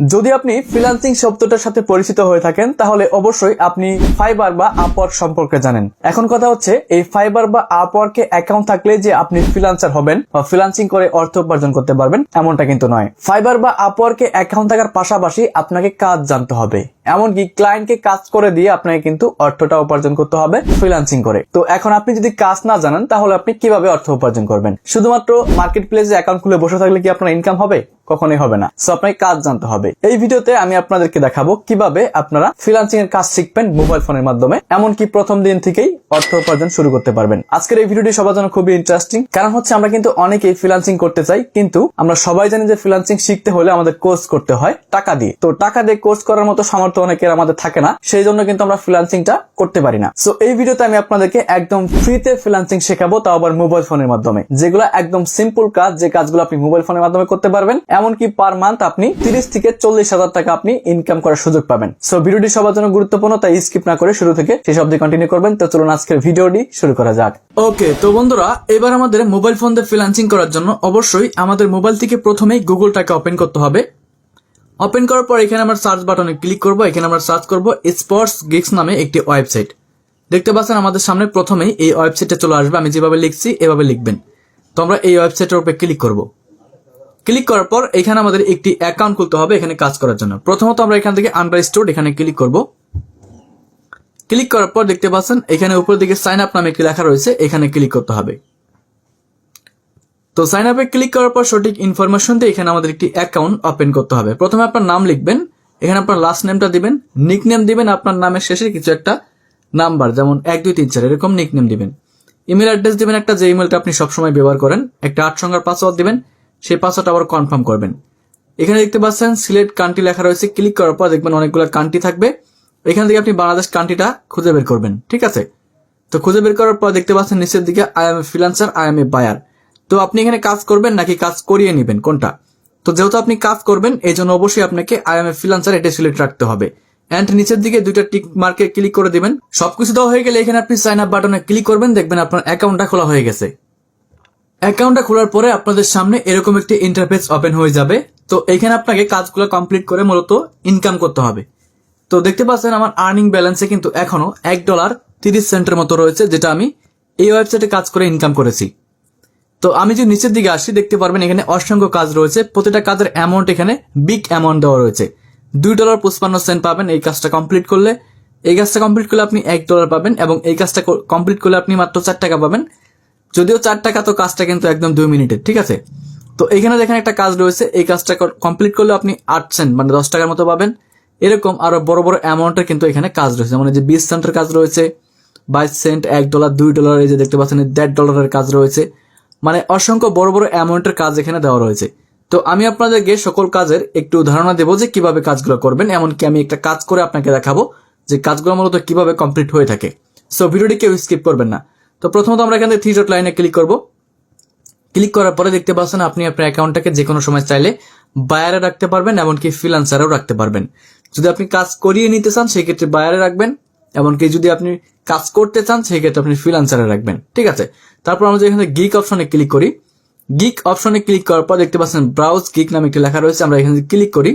যদি আপনি ফ্রিল্যান্সিং শব্দটার সাথে পরিচিত হয়ে থাকেন, তাহলে অবশ্যই আপনি ফাইবার বা আপওয়ার্ক সম্পর্কে জানেন। এখন কথা হচ্ছে, এই ফাইবার বা আপওয়ার্কে অ্যাকাউন্ট থাকলে যে আপনি ফ্রিলান্সার হবেন বা ফ্রিল্যান্সিং করে অর্থ উপার্জন করতে পারবেন, এমনটা কিন্তু নয়। ফাইবার বা আপওয়ার্কে অ্যাকাউন্ট থাকার পাশাপাশি আপনাকে কাজ জানতে হবে। এমনকি ক্লায়েন্টকে কাজ করে দিয়ে আপনাকে কিন্তু অর্থটা উপার্জন করতে হবে ফ্রিল্যান্সিং করে। তো এখন আপনি যদি কাজ না জানেন, তাহলে আপনি কীভাবে অর্থ উপার্জন করবেন? শুধুমাত্র মার্কেট প্লেসে অ্যাকাউন্ট খুলে বসে থাকলে কি আপনার ইনকাম হবে? কখনোই হবে না। সো আপনাকে কাজ জানতে হবে। এই ভিডিওতে আমি আপনাদেরকে দেখাবো কীভাবে আপনারা ফ্রিল্যান্সিং এর কাজ শিখবেন মোবাইল ফোনের মাধ্যমে, এমনকি প্রথম দিন থেকেই অর্থ উপার্জন শুরু করতে পারবেন। আজকের এই ভিডিওটি সবার জন্য খুবই ইন্টারেস্টিং কারণ হচ্ছে আমরা কিন্তু অনেকেই ফ্রিল্যান্সিং করতে চাই, কিন্তু আমরা সবাই জানি যে ফ্রিল্যান্সিং শিখতে হলে আমাদের কোর্স করতে হয় টাকা দিয়ে। তো টাকা দিয়ে কোর্স করার মতো সামর্থ্য অনেকের আমাদের থাকে না সেই জন্য কিন্তু আমরা ফ্রিল্যান্সিংটা করতে পারি না। সো এই ভিডিওতে আমি আপনাদেরকে একদম ফ্রিতে ফ্রিলান্সিং শেখাবো, তাও আবার মোবাইল ফোনের মাধ্যমে। যেগুলো একদম সিম্পল কাজ, যে কাজগুলো আপনি মোবাইল ফোনের মাধ্যমে করতে পারবেন, এমনকি পার মান্থ আপনি তিরিশ থেকে চল্লিশ হাজার টাকা আপনি ইনকাম করার সুযোগ পাবেন। সো ভিডিওটি সবার জন্য গুরুত্বপূর্ণ, তাই স্কিপ না করে শুরু থেকে সেই অব্দি কন্টিনিউ করবেন। তো চলুন আজকের ভিডিওটি শুরু করা যাক। ওকে তো বন্ধুরা, এবার আমাদের মোবাইল ফোন দিয়ে ফ্রিল্যান্সিং করার জন্য অবশ্যই আমাদের মোবাইল থেকে প্রথমেই গুগলটাকে ওপেন করতে হবে। ওপেন করার পর এখানে আমরা সার্চ বাটনে ক্লিক করব। এখানে আমরা সার্চ করব স্পোর্টস গিক্স নামে একটি ওয়েবসাইট দেখতে পাচ্ছেন আমাদের সামনে প্রথমেই এই ওয়েবসাইটটা চলে আসবে। আমি যেভাবে লিখছি, এভাবে লিখবেন। তো আমরা এই ওয়েবসাইটের উপরে ক্লিক করব। ক্লিক করার পর এখানে আমাদের একটি অ্যাকাউন্ট খুলতে হবে এখানে কাজ করার জন্য। প্রথমত আমরা এখান থেকে আন্ডার স্টোর এখানে ক্লিক করব। ক্লিক করার পর দেখতে পাচ্ছেন এখানে উপর দিকে সাইন আপ নামে একটি লেখা রয়েছে, এখানে ক্লিক করতে হবে। তো সাইন আপে ক্লিক করার পর সঠিক ইনফরমেশন দিয়ে এখানে আমাদের একটি অ্যাকাউন্ট ওপেন করতে হবে। প্রথমে আপনার নাম লিখবেন, এখানে আপনার লাস্ট নেমটা দিবেন নিক নেম দিবেন, আপনার নামের শেষে কিছু একটা নাম্বার যেমন এক, দুই, তিন, চার, এরকম নিক নেম দিবেন। ইমেল অ্যাড্রেস দিবেন একটা, যে ইমেলটা আপনি সবসময় ব্যবহার করেন, একটা আট সংখ্যার পাসওয়ার্ড দিবেন, সেই পাসওয়ার্ড আবার কনফার্ম করবেন। এখানে দেখতে পাচ্ছেন সিলেক্ট কান্ট্রি লেখা রয়েছে ক্লিক করার পর দেখবেন অনেকগুলো কান্ট্রি থাকবে। এখান থেকে আপনি বাংলাদেশ কান্ট্রিটা খুঁজে বের করবেন, ঠিক আছে? তো খুঁজে বের করার পর দেখতে পাচ্ছেন, নিচের দিকে I am a freelancer I am a buyer তো আপনি এখানে কাজ করবেন নাকি কাজ করিয়ে নেবেন? কোনটা? তো যেহেতু আপনি কাজ করবেন এই জন্য অবশ্যই আপনাকে আই এম এ ফ্রিলান্সার এটা সিলেক্ট রাখতে হবে। অ্যান্ড নিচের দিকে দুইটা টিক মার্কে ক্লিক করে দিবেন। সবকিছু দেওয়া হয়ে গেলে এখানে আপনি সাইন আপ বাটনে ক্লিক করবেন, দেখবেন আপনার অ্যাকাউন্টটা খোলা হয়ে গেছে। অ্যাকাউন্টটা খোলার পরে আপনাদের সামনে এরকম একটি ইন্টারফেস ওপেন হয়ে যাবে। তো এখানে আপনাকে কাজগুলো কমপ্লিট করে মূলত ইনকাম করতে হবে। তো দেখতে পাচ্ছেন আমার আর্নিং ব্যালেন্সে কিন্তু এখনও এক ডলার তিরিশ সেন্টের মতো রয়েছে, যেটা আমি এই ওয়েবসাইটে কাজ করে ইনকাম করেছি। তো আমি যদি নিচের দিকে আসি, দেখতে পারবেন এখানে অসংখ্য কাজ রয়েছে। প্রতিটা কাজের অ্যামাউন্ট এখানে বিগ অ্যামাউন্ট দেওয়া রয়েছে। দুই ডলার পঁচপান্ন সেন্ট পাবেন এই কাজটা কমপ্লিট করলে। এই কাজটা কমপ্লিট করলে আপনি এক ডলার পাবেন এবং এই কাজটা কমপ্লিট করলে আপনি মাত্র চার টাকা পাবেন। যদিও চার টাকা তো কাজটা কিন্তু একদম দুই মিনিটের ঠিক আছে? তো এখানে দেখেন একটা কাজ রয়েছে, এই কাজটা কমপ্লিট করলে আপনি আট সেন্ট মানে দশ টাকার মতো পাবেন। এরকম আরও বড় বড় অ্যামাউন্টের কিন্তু এখানে কাজ রয়েছে। মানে যে বিশ সেন্টের কাজ রয়েছে, বাইশ সেন্ট এক ডলার দুই ডলার এই যে দেখতে পাচ্ছেন, দেড় ডলারের কাজ রয়েছে। মানে অসংখ্য বড় বড় অ্যামাউন্টের কাজ এখানে দেওয়া রয়েছে। তো আমি আপনাদেরকে সকল কাজের একটু ধারণা দেবো যে কীভাবে কাজগুলো করবেন, এমনকি আমি একটা কাজ করে আপনাকে দেখাবো যে কাজগুলো মূলত কীভাবে কমপ্লিট হয়ে থাকে। সো ভিডিওটি কেউ স্কিপ করবেন না। তো প্রথমত আমরা এখানে থ্রি ডট লাইনে ক্লিক করব। ক্লিক করার পরে দেখতে পাচ্ছেন আপনি আপনার অ্যাকাউন্টটাকে যে কোনো সময় চাইলে বায়ারে রাখতে পারবেন, এমনকি ফ্রিলান্সারেও রাখতে পারবেন। যদি আপনি কাজ করিয়ে নিতে চান সেই ক্ষেত্রে বায়ারে রাখবেন। এমনকি যদি আপনি কাজ করতে চান সেই ক্ষেত্রে আপনি ফ্রিলান্সারে রাখবেন। ঠিক আছে? তারপর আমরা এখানে গিক অপশনে ক্লিক করি। গিক অপশনে ক্লিক করার পর দেখতে পাচ্ছেন ব্রাউজ গিক নামে একটি লেখা রয়েছে। আমরা এখানে ক্লিক করি।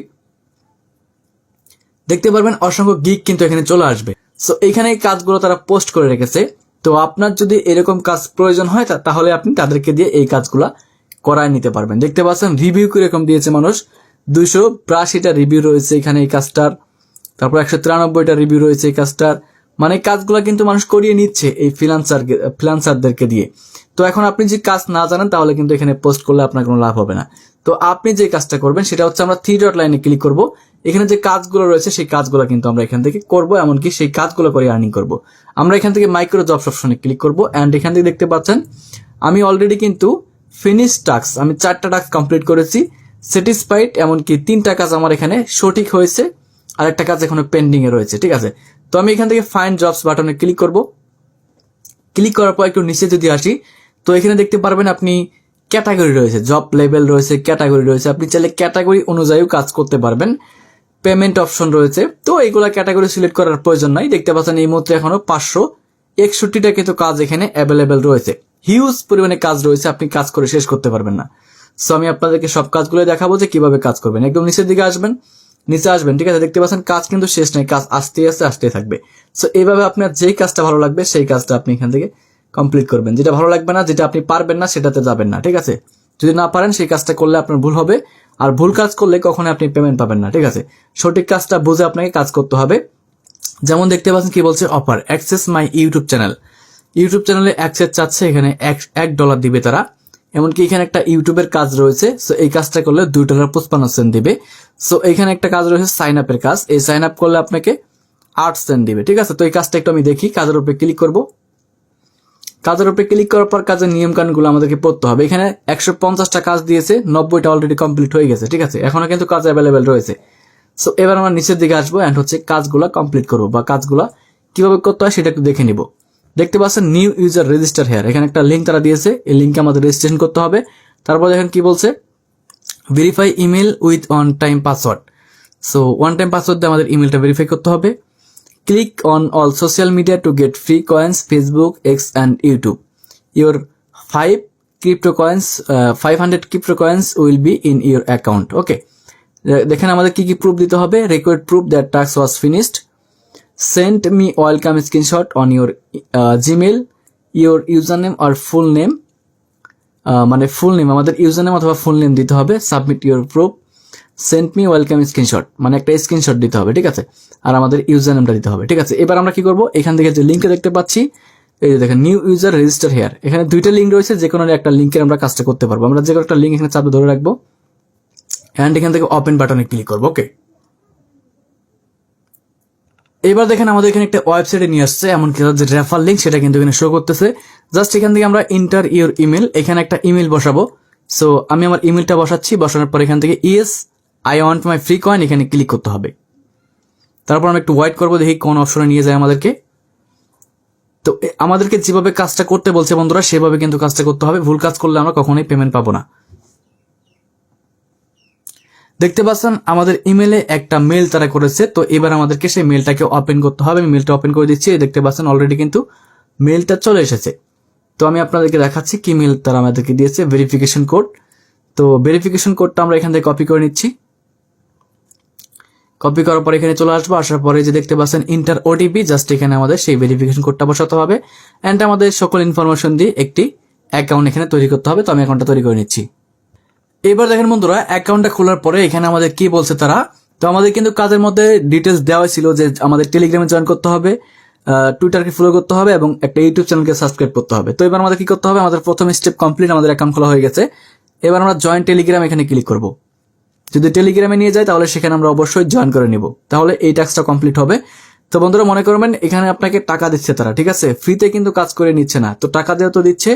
দেখতে পারবেন অসংখ্য গিক কিন্তু এখানে চলে আসবে। সো এখানে এই কাজগুলো তারা পোস্ট করে রেখেছে। তো আপনার যদি এরকম কাজ প্রয়োজন হয় তাহলে আপনি তাদেরকে দিয়ে এই কাজগুলা করায় নিতে পারবেন। দেখতে পাচ্ছেন রিভিউ কীরকম দিয়েছে মানুষ? দুইশো বিরাশিটা রিভিউ রয়েছে এখানে এই কাজটার। তারপর একশো তিরানব্বইটা রিভিউ রয়েছে এই কাজটার। মানে কাজগুলো কিন্তু মানুষ করিয়ে নিচ্ছে এই ফ্রিলান্সার ফ্রিলান্সারদেরকে দিয়ে। তো এখন আপনি যে কাজ না জানেন, তাহলে কিন্তু এখানে পোস্ট করলে আপনার কোনো লাভ হবে না। তো আপনি যে কাজটা করবেন, সেটা হচ্ছে আমরা থ্রি ডট লাইনে ক্লিক করব। এখানে যে কাজগুলো রয়েছে, সেই কাজগুলো কিন্তু আমরা এখান থেকে করব, এমনকি সেই কাজগুলো করে আর্নিং করব। আমরা এখান থেকে মাইক্রো জব অপশনে ক্লিক করব অ্যান্ড এখান থেকে দেখতে পাচ্ছেন, আমি অলরেডি কিন্তু ফিনিশ টাস্ক আমি চারটা টাস্ক কমপ্লিট করেছি। স্যাটিসফাইড এমনকি তিনটা কাজ আমার এখানে সঠিক হয়েছে। আর একটা কাজ এখনও পেন্ডিং এ রয়েছে, ঠিক আছে? তো আমি এখান থেকে ফাইন জবস বাটনে ক্লিক করব। ক্লিক করার পর একটু নিচে যদি আসি, তো এখানে দেখতে পারবেন আপনি ক্যাটাগরি রয়েছে জব লেভেল রয়েছে ক্যাটাগরি রয়েছে। আপনি চাইলে ক্যাটাগরি অনুযায়ীও কাজ করতে পারবেন। পেমেন্ট অপশন রয়েছে। তো এইগুলা ক্যাটাগরি সিলেক্ট করার প্রয়োজন নাই। দেখতে পাচ্ছেন এই মুহূর্তে এখনও পাঁচশো একষট্টিটা কিন্তু কাজ এখানে অ্যাভেলেবেল রয়েছে। হিউজ পরিমাণে কাজ রয়েছে, আপনি কাজ করে শেষ করতে পারবেন না। সো আমি আপনাদেরকে সব কাজগুলো দেখাবো যে কীভাবে কাজ করবেন। একদম নিচের দিকে আসবেন। নিচে আসবেন, ঠিক আছে? দেখতে পাচ্ছেন, কাজ কিন্তু শেষ নেই, কাজ আসতে আসতে আসতে থাকবে। সো এইভাবে আপনার যেই কাজটা ভালো লাগবে, সেই কাজটা আপনি এখান থেকে কমপ্লিট করবেন। যেটা ভালো লাগবে না, যেটা আপনি পারবেন না, সেটাতে যাবেন না, ঠিক আছে? যদি না পারেন, সেই কাজটা করলে আপনার ভুল হবে। আর ভুল কাজ করলে কখনো আপনি পেমেন্ট পাবেন না, ঠিক আছে? সঠিক কাজটা বুঝে আপনাকে কাজ করতে হবে। যেমন দেখতে পাচ্ছেন কি বলছে offer access my YouTube channel YouTube চ্যানেলে অ্যাক্সেস চাচ্ছে, এখানে এক এক ডলার দিবে তারা। এমনকি এখানে একটা ইউটিউবের কাজ রয়েছে সো এই কাজটা করলে দুই ডলার পঁচপান্ন সেন্ট দিবে। সো এখানে একটা কাজ রয়েছে সাইন আপের কাজ, এই সাইন আপ করলে আপনাকে আট সেন্ট দিবে, ঠিক আছে? তো এই কাজটা একটু আমি দেখি, কাজের উপরে ক্লিক করব। কাজের উপরে ক্লিক করার পর কাজের নিয়ম কানুনগুলো আমাদেরকে পড়তে হবে। এখানে একশো পঞ্চাশটা কাজ দিয়েছে, নব্বইটা অলরেডি কমপ্লিট হয়ে গেছে, ঠিক আছে? এখনও কিন্তু কাজ অ্যাভেলেবেল রয়েছে। সো এবার আমরা নিচের দিকে আসব অ্যান্ড হচ্ছে কাজগুলো কমপ্লিট করব, বা কাজগুলো কীভাবে করতে হয় সেটা একটু দেখে নিব। দেখতে পাচ্ছেন নিউ ইউজার রেজিস্টার হেয়ার এখানে একটা লিঙ্ক তারা দিয়েছে, এই লিঙ্কে আমাদের রেজিস্ট্রেশন করতে হবে। তারপর দেখেন কি বলছে verify email with one time password so one time password দিয়ে আমাদের ইমেলটা ভেরিফাই করতে হবে। Click on all social media to get free coins Facebook X and YouTube your five crypto coins five hundred crypto coins will be in your account okay দেখেন আমাদের কি কি proof দিতে হবে। Record proof that task was finished send me welcome screenshot on your Gmail your user name R full name মানে full name আমাদের user name অথবা full name দিতে হবে submit your proof sent me welcome screenshot মানে একটা screenshot দিতে হবে, ঠিক আছে? আর আমাদের ইউজার নেমটা দিতে হবে, ঠিক আছে? এবার আমরা কি করব? এখান থেকে যে লিঙ্কটা দেখতে পাচ্ছি, এই যে দেখেন নিউ ইউজার রেজিস্টার হেয়ার এখানে দুইটা লিঙ্ক রয়েছে যে কোনো একটা লিঙ্কের আমরা কাজটা করতে পারব। আমরা যে কোনো একটা লিঙ্ক এখানে চাপে ধরে রাখব অ্যান্ড এখান থেকে ওপেন বাটনে ক্লিক করব ওকে এবার দেখেন আমাদের এখানে একটা ওয়েবসাইটে নিয়ে আসছে, এমনকি তার যে রেফার লিঙ্ক সেটা কিন্তু এখানে শো করতেছে। জাস্ট এখান থেকে আমরা ইন্টার ইউর ইমেল এখানে একটা ইমেল বসাবো। সো আমি আমার ইমেলটা বসাচ্ছি, বসানোর পর এখান থেকে yes I want my free coin এখানে ক্লিক করতে হবে। তারপর আমরা একটু ওয়েট করব, দেখি কোন অপশনে নিয়ে যায় আমাদেরকে। তো আমাদেরকে যেভাবে কাজটা করতে বলছে বন্ধুরা, সেভাবে কিন্তু কাজটা করতে হবে। ভুল কাজ করলে আমরা কখনোই পেমেন্ট পাবো না। দেখতে পাচ্ছেন, আমাদের ইমেলে একটা মেল তারা করেছে, তো এবার আমাদেরকে সেই মেলটাকে ওপেন করতে হবে। আমি মেলটা ওপেন করে দিচ্ছি দেখতে পাচ্ছেন অলরেডি কিন্তু মেলটা চলে এসেছে। তো আমি আপনাদেরকে দেখাচ্ছি কি মেল তারা আমাদেরকে দিয়েছে ভেরিফিকেশন কোড তো ভেরিফিকেশন কোডটা আমরা এখান থেকে কপি করে নিচ্ছি। কপি করার পর এখানে চলে আসব, আসার পরে যে দেখতে পাচ্ছেন ইন্টার ওটিপি জাস্ট এখানে আমাদের সেই ভেরিফিকেশন কোডটা বসাতে হবে। অ্যান্ড আমাদের সকল ইনফরমেশন দিয়ে একটি অ্যাকাউন্ট এখানে তৈরি করতে হবে, তো আমি অ্যাকাউন্টটা তৈরি করে নিচ্ছি। এবার দেখেন বন্ধুরা অ্যাকাউন্টটা খোলার পরে এখানে আমাদের কি বলছে তারা? তো আমাদের কিন্তু কাজের মধ্যে ডিটেলস দেওয়া ছিল যে আমাদের টেলিগ্রামে জয়েন করতে হবে টুইটারকে ফলো করতে হবে এবং একটা ইউটিউব চ্যানেলকে সাবস্ক্রাইব করতে হবে। তো এবার আমাদের কি করতে হবে? আমাদের প্রথম স্টেপ কমপ্লিট আমাদের অ্যাকাউন্ট খোলা হয়ে গেছে। এবার আমরা জয়েন টেলিগ্রাম এখানে ক্লিক করব। যদি টেলিগ্রামে নিয়ে যাই, তাহলে সেখানে আমরা অবশ্যই জয়েন করে নিব। তাহলে এই টাস্কটা কমপ্লিট হবে। তো বন্ধুরা, মনে করবেন, এখানে আপনাকে টাকা দিচ্ছে তারা, ঠিক আছে? ফ্রিতে কিন্তু কাজ করে নিচ্ছে না। তো টাকা দেওয়া তো দিচ্ছে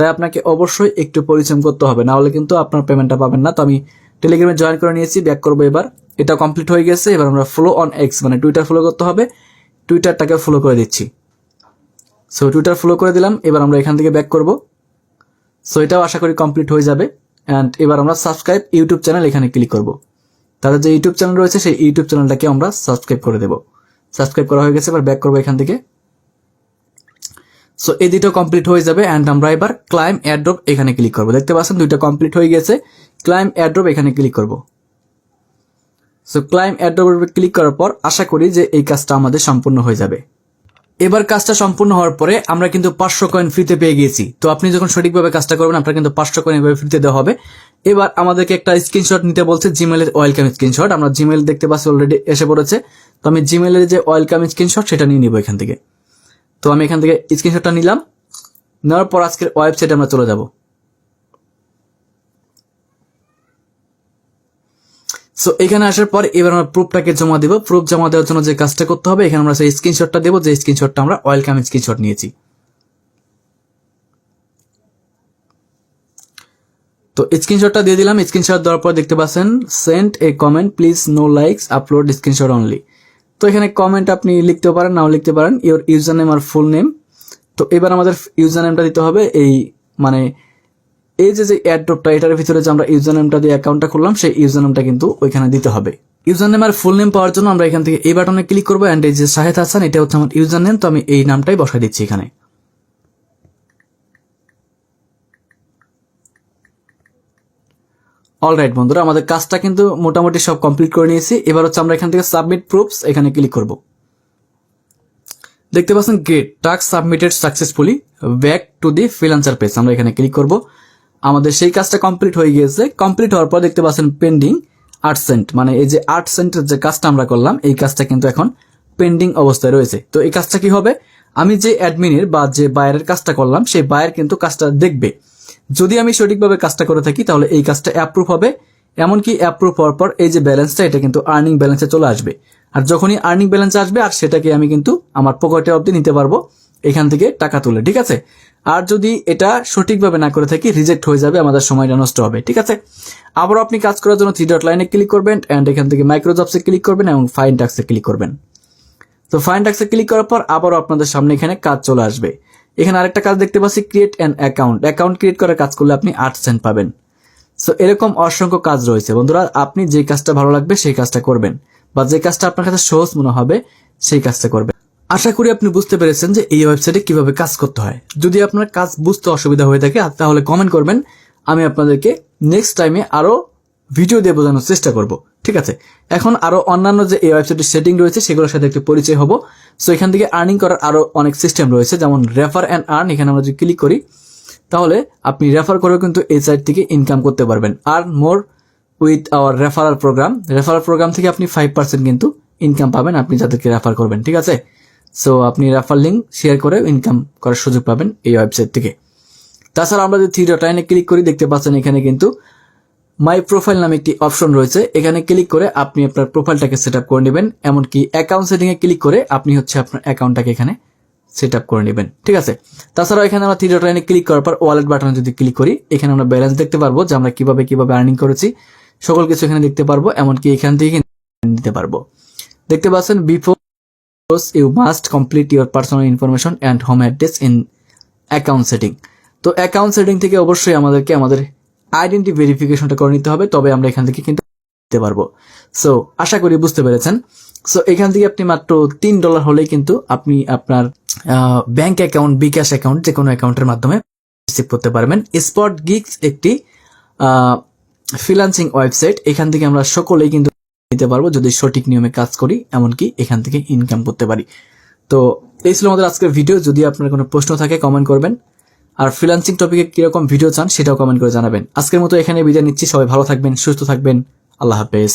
তাই আপনাকে অবশ্যই একটু পরিশ্রম করতে হবে। না হলে কিন্তু আপনার পেমেন্টটা পাবেন না। তো আমি টেলিগ্রামে জয়েন করে নিয়েছি ব্যাক করব এবার। এটা কমপ্লিট হয়ে গেছে। এবার আমরা ফলো অন এক্স মানে টুইটার ফলো করতে হবে। টুইটারটাকে ফলো করে দিচ্ছি। সো টুইটার ফলো করে দিলাম। এবার আমরা এখান থেকে ব্যাক করব। সো এটাও আশা করি কমপ্লিট হয়ে যাবে। অ্যান্ড এবার আমরা সাবস্ক্রাইব ইউটিউব চ্যানেল এখানে ক্লিক করব। তাদের যে ইউটিউব চ্যানেল রয়েছে, সেই ইউটিউব চ্যানেলটাকে আমরা সাবস্ক্রাইব করে দেব। সাবস্ক্রাইব করা হয়ে গেছে। এবার ব্যাক করব এখান থেকে। সো এই দুটো কমপ্লিট হয়ে যাবে অ্যান্ড আমরা এবার ক্লাইম এয়ারড্রপ এখানে ক্লিক করব। দেখতে পাচ্ছেন দুইটা কমপ্লিট হয়ে গেছে। ক্লাইম এয়ারড্রপ এখানে ক্লিক করব। সো ক্লাইম এয়ারড্রপে ক্লিক করার পর আশা করি যে এই কাজটা আমাদের সম্পূর্ণ হয়ে যাবে। এবার কাজটা সম্পূর্ণ হওয়ার পরে আমরা কিন্তু পাঁচশো কয়েন ফ্রিতে পেয়ে গিয়েছি তো আপনি যখন সঠিকভাবে কাজটা করবেন, আপনার কিন্তু পাঁচশো কয়েন এভাবে ফ্রিতে দেওয়া হবে। এবার আমাদেরকে একটা স্ক্রিনশট নিতে বলছে জিমেলের ওয়েলকাম স্ক্রিনশট আমরা জিমেল দেখতে পাচ্ছি অলরেডি এসে পড়েছে। তো আমি জিমেলের যে ওয়েলকাম স্ক্রিনশট সেটা নিয়ে নিব এখান থেকে। তো আমি এখান থেকে স্ক্রিনশটটা নিলাম। নেওয়ার পর আজকের ওয়েবসাইটে আমরা চলে যাব। সো এখানে আসার পর এবার আমরা প্রুফটাকে জমা দেবো। প্রুফ জমা দেওয়ার জন্য যে কাজটা করতে হবে, এখানে আমরা সেই স্ক্রিনশটটা দেবো, যে স্ক্রিনশটটা আমরা ওয়েলকাম স্ক্রিনশট নিয়েছি। তো স্ক্রিনশটটা দিয়ে দিলাম। স্ক্রিনশট দেওয়ার পর দেখতে পাচ্ছেন send a comment please no likes upload screenshot only তো এখানে কমেন্ট আপনি লিখতে পারেন, নাও লিখতে পারেন ইউর ইউজার নেম আর ফুল নেম তো এবার আমাদের ইউজার নেমটা দিতে হবে, এই মানে এই যে যে অ্যাড্রপটা এটার ভিতরে যে আমরা ইউজার নেমটা দিয়ে অ্যাকাউন্টটা খুললাম, সেই ইউজার নেমটা কিন্তু ওইখানে দিতে হবে। ইউজার নেম আর ফুল নেম পাওয়ার জন্য আমরা এখান থেকে এই বাটনে ক্লিক করব অ্যান্ড এই যে শাহেদ হাসান এটা হচ্ছে আমার ইউজার নেম তো আমি এই নামটাই বসাই দিচ্ছি এখানে। অলরাইট বন্ধুরা, আমাদের কাজটা কিন্তু মোটামুটি সব কমপ্লিট করে নিয়েছি। এবার হচ্ছে আমরা এখান থেকে সাবমিট প্রুফস এখানে ক্লিক করব। দেখতে পাচ্ছেন great task submitted successfully back to the freelancer page আমরা এখানে ক্লিক করব। আমাদের সেই কাজটা কমপ্লিট হয়ে গিয়েছে। কমপ্লিট হওয়ার পর দেখতে পাচ্ছেন পেন্ডিং আট সেন্ট মানে এই যে আট সেন্টের যে কাজটা আমরা করলাম, এই কাজটা কিন্তু এখন পেন্ডিং অবস্থায় রয়েছে। তো এই কাজটা কি হবে? আমি যে অ্যাডমিনের বা যে বায়ারের কাজটা করলাম, সেই বায়ার কিন্তু কাজটা দেখবে। যদি আমি সঠিকভাবে কাজটা করে থাকি, তাহলে এই কাজটা অ্যাপ্রুভ হবে। এমনকি অ্যাপ্রুভ হওয়ার পর এই যে ব্যালেন্সটা এটা কিন্তু আর্নিং ব্যালেন্সে চলে আসবে। আর যখনই আর্নিং ব্যালেন্স আসবে, আর সেটাকে আমি কিন্তু আমার পকেটে অবধি নিতে পারব, এখান থেকে টাকা তুলে, ঠিক আছে? আর যদি এটা সঠিকভাবে না করে থাকি রিজেক্ট হয়ে যাবে, আমাদের সময়টা নষ্ট হবে, ঠিক আছে? আবারও আপনি কাজ করার জন্য থ্রি ডট লাইনে ক্লিক করবেন অ্যান্ড এখান থেকে মাইক্রোজবসে ক্লিক করবেন এবং ফাইন টাক্সে ক্লিক করবেন। তো ফাইন টাক্সে ক্লিক করার পর আবারও আপনাদের সামনে এখানে কাজ চলে আসবে। এখানে আরেকটা কাজ দেখতে পাচ্ছি create an account account create করার কাজ করলে আপনি আট সেন্ট পাবেন। সো এরকম অসংখ্য কাজ রয়েছে। বন্ধুরা, আপনি যে কাজটা ভালো লাগবে সেই কাজটা করবেন। বা যে কাজটা আপনার কাছে সহজ মনে হবে, সেই কাজটা করবেন। আশা করি আপনি বুঝতে পেরেছেন যে এই ওয়েবসাইটে কীভাবে কাজ করতে হয়। যদি আপনার কাজ বুঝতে অসুবিধা হয়ে থাকে, তাহলে কমেন্ট করবেন। আমি আপনাদেরকে নেক্সট টাইমে আরও ভিডিও দিয়ে বোঝানোর চেষ্টা করব। ঠিক আছে? এখন আরও অন্যান্য যে এই ওয়েবসাইটের সেটিং রয়েছে, সেগুলোর সাথে একটু পরিচয় হব। সো এখান থেকে আর্নিং করার আরও অনেক সিস্টেম রয়েছে, যেমন রেফার অ্যান্ড আর্ন এখানে আমরা যদি ক্লিক করি, তাহলে আপনি রেফার করেও কিন্তু এই সাইট থেকে ইনকাম করতে পারবেন। Earn more with our referral program referral program থেকে আপনি ফাইভ পার্সেন্ট কিন্তু ইনকাম পাবেন, আপনি যাদেরকে রেফার করবেন, ঠিক আছে? সো আপনি রেফার লিঙ্ক শেয়ার করে ইনকাম করার সুযোগ পাবেন এই ওয়েবসাইট থেকে। তাছাড়া আমরা যদি থ্রি ডট ক্লিক করি, দেখতে পাচ্ছেন এখানে কিন্তু মাই প্রোফাইল নামে একটি অপশন রয়েছে। এখানে ক্লিক করে আপনি আপনার প্রোফাইলটাকে সেট আপ করে নেবেন। এমনকি অ্যাকাউন্ট সেটিং এ ক্লিক করে আপনি হচ্ছে আপনার অ্যাকাউন্টটাকে এখানে সেট আপ করে নেবেন। ঠিক আছে? তাছাড়াও এখানে আমরা থ্রি ডট লাইনে ক্লিক করার পর ওয়ালেট বাটনে যদি ক্লিক করি, এখানে আমরা ব্যালেন্স দেখতে পারব যে আমরা কীভাবে কীভাবে আর্নিং করেছি। সকল কিছু এখানে দেখতে পারব, এমনকি এখান থেকে নিতে পারব। দেখতে পাচ্ছেন before you must complete your personal information and home address in account setting তো অ্যাকাউন্ট সেটিং থেকে অবশ্যই আমাদেরকে আমাদের আইডেন্টি ভেরিফিকেশনটা করে নিতে হবে, তবে আমরা এখান থেকে কিন্তু দিতে পারব। সো আশা করি বুঝতে পেরেছেন। সো এখান থেকে আপনি মাত্র তিন ডলার হলেই কিন্তু আপনি আপনার ব্যাংক অ্যাকাউন্ট বিকাশ অ্যাকাউন্ট যে কোনো অ্যাকাউন্টের মাধ্যমে রিসিভ করতে পারবেন। স্পট গিগস একটি ফ্রিলান্সিং ওয়েবসাইট এখান থেকে আমরা সকলেই কিন্তু নিতে পারব যদি সঠিক নিয়মে কাজ করি, এমনকি এখান থেকে ইনকাম করতে পারি। তো, এই ছিল আমাদের আজকের ভিডিও যদি আপনার কোনো প্রশ্ন থাকে কমেন্ট করবেন। আর ফ্রিলান্সিং টপিকে কীরকম ভিডিও চান সেটাও কমেন্ট করে জানাবেন। আজকের মতো এখানে বিদায় নিচ্ছি। সবাই ভালো থাকবেন, সুস্থ থাকবেন। আল্লাহ হাফেজ।